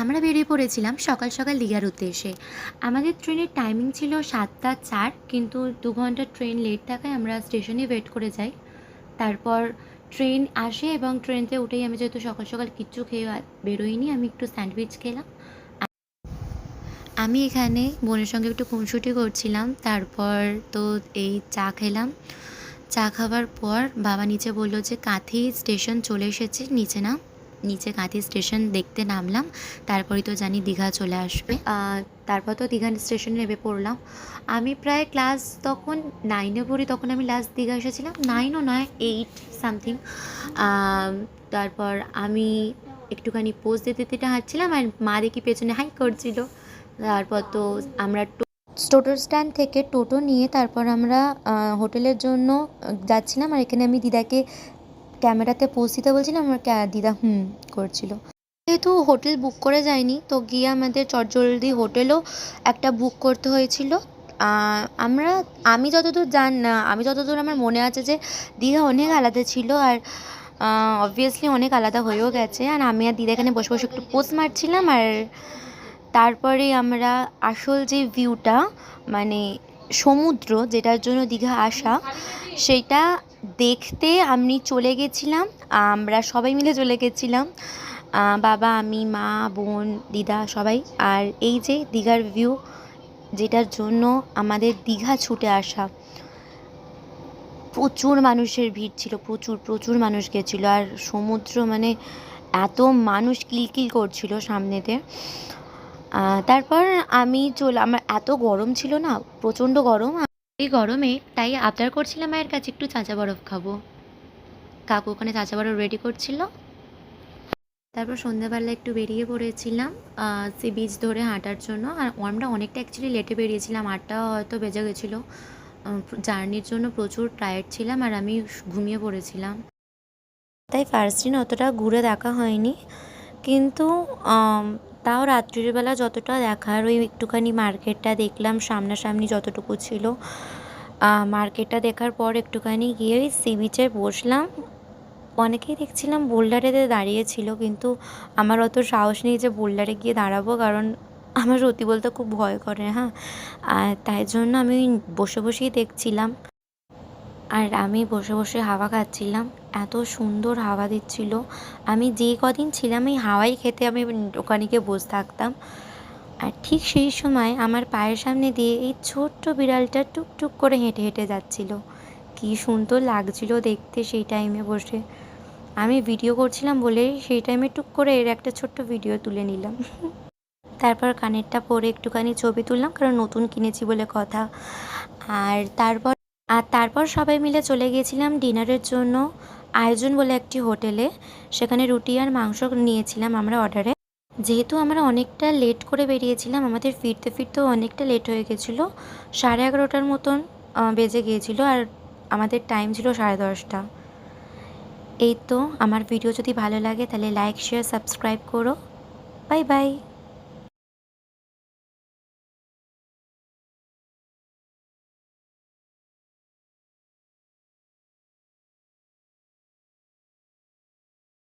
আমরা বেরিয়ে পড়েছিলাম সকাল সকাল দীঘার উদ্দেশ্যে। আমাদের ট্রেনের টাইমিং ছিল সাতটা চার, কিন্তু দু ঘণ্টা ট্রেন লেট থাকায় আমরা স্টেশনে ওয়েট করে যাই। তারপর ট্রেন আসে এবং ট্রেনতে উঠেই আমি যেহেতু সকাল সকাল কিচ্ছু খেয়ে বেরোইনি, আমি একটু স্যান্ডউইচ খেলাম। আমি এখানে বোনের সঙ্গে একটু খুনসুটি করছিলাম, তারপর তো এই চা খেলাম। চা খাওয়ার পর বাবা নিচে বলল যে, কাঁথি স্টেশন চলে এসেছে, নিচে না নিচে কাঁথি স্টেশন দেখতে নামলাম তারপরেই তো জানি দীঘা চলে আসবে। তারপর তো দীঘা স্টেশনে নেমে পড়লাম। আমি প্রায় ক্লাস তখন নাইনে পড়ি, তখন আমি লাস্ট দীঘা এসেছিলাম। নাইনও নয় এইট সামথিং তারপর আমি একটুখানি পোজ দিতে দিতে হাঁটছিলাম আর মা দেখি পেছনে হাই করছিল। তারপর তো আমরা টোটো স্ট্যান্ড থেকে টোটো নিয়ে তারপর আমরা হোটেলের জন্য যাচ্ছিলাম। আর এখানে আমি দিদাকে ক্যামেরাতে পোজ দিতে বলছিলাম, আমার দিদা হুম করছিল। যেহেতু হোটেল বুক করে যায়নি, তো গিয়ে আমাদের চটজলদি হোটেলও একটা বুক করতে হয়েছিল। আমরা, আমি যতদূর জান না, আমি যতদূর আমার মনে আছে যে দীঘা অনেক আলাদা ছিল আর অবভিয়াসলি অনেক আলাদা হয়েও গেছে। আর আমি আর দিদা এখানে বসে বসে একটু পোজ মারছিলাম আর তারপরে আমরা আসল যে ভিউটা মানে সমুদ্র, যেটার জন্য দীঘা আসা, সেইটা দেখতে আমি চলে গেছিলাম, আমরা সবাই মিলে চলে গেছিলাম বাবা, আমি, মা, বোন, দিদা, সবাই। আর এই যে দীঘার ভিউ যেটার জন্য আমাদের দীঘা ছুটে আসা, প্রচুর মানুষের ভিড় ছিল, প্রচুর প্রচুর মানুষ গেছিল। আর সমুদ্র মানে এত মানুষ কিলকিল করছিল সামনেতে। তারপর আমি চলে, আমার এত গরম ছিল না, প্রচণ্ড গরম। এই গরমে তাই আবদার করছিলাম মায়ের কাছে একটু চাচা বরফ খাব। কাকু ওখানে চাঁচা বরফ রেডি করছিল। তারপর সন্ধ্যাবেলা একটু বেরিয়ে পড়েছিলাম সি বিচ ধরে হাঁটার জন্য। আর আমরা অনেকটা অ্যাকচুয়ালি লেটে বেরিয়েছিলাম, আটটা হয়তো বেজে গেছিল। জার্নির জন্য প্রচুর টায়ার্ড ছিলাম আর আমি ঘুমিয়ে পড়েছিলাম। তাই ফার্স্ট দিন অতটা ঘুরে দেখা হয়নি। কিন্তু তাও রাত্রিবেলা যতটা দেখার ওই একটুখানি মার্কেটটা দেখলাম, সামনাসামনি যতটুকু ছিল। মার্কেটটা দেখার পর একটুখানি গিয়ে ওই সি বিচে বসলাম। অনেকেই দেখছিলাম বোল্ডারেতে দাঁড়িয়েছিল কিন্তু আমার অত সাহস নেই যে বোল্ডারে গিয়ে দাঁড়াবো, কারণ আমার সত্যি বলতে খুব ভয় করে হ্যাঁ। আর তাই জন্য আমি বসে বসেই দেখছিলাম। আর আমি বসে বসে হাওয়া খাচ্ছিলাম, এত সুন্দর হাওয়া দিচ্ছিল। আমি যে কদিন ছিলাম এই হাওয়াই খেতে আমি ওখানে গিয়ে বসে থাকতাম। আর ঠিক সেই সময় আমার পায়ের সামনে দিয়ে এই ছোট্ট বিড়ালটা টুকটুক করে হেঁটে হেঁটে যাচ্ছিল। কী সুন্দর লাগছিল দেখতে সেই টাইমে বসে। আমি ভিডিও করছিলাম বলে সেই টাইমে টুক করে এর একটা ছোট্ট ভিডিও তুলে নিলাম। তারপর কানেরটা পরে একটুখানি ছবি তুললাম, কারণ নতুন কিনেছি বলে কথা। আর তারপর আর তারপর সবাই মিলে চলে গিয়েছিলাম ডিনারের জন্য আয়োজন বলে একটি হোটেলে। সেখানে রুটি আর মাংস নিয়েছিলাম আমরা অর্ডারে যেহেতু আমরা অনেকটা লেট করে বেরিয়েছিলাম, আমাদের ফিরতে ফিরতেও অনেকটা লেট হয়ে গেছিল। সাড়ে এগারোটার মতন বেজে গিয়েছিল আর আমাদের টাইম ছিল সাড়ে দশটা। এই তো, আমার ভিডিও যদি ভালো লাগে তাহলে লাইক শেয়ার সাবস্ক্রাইব করো। Bye bye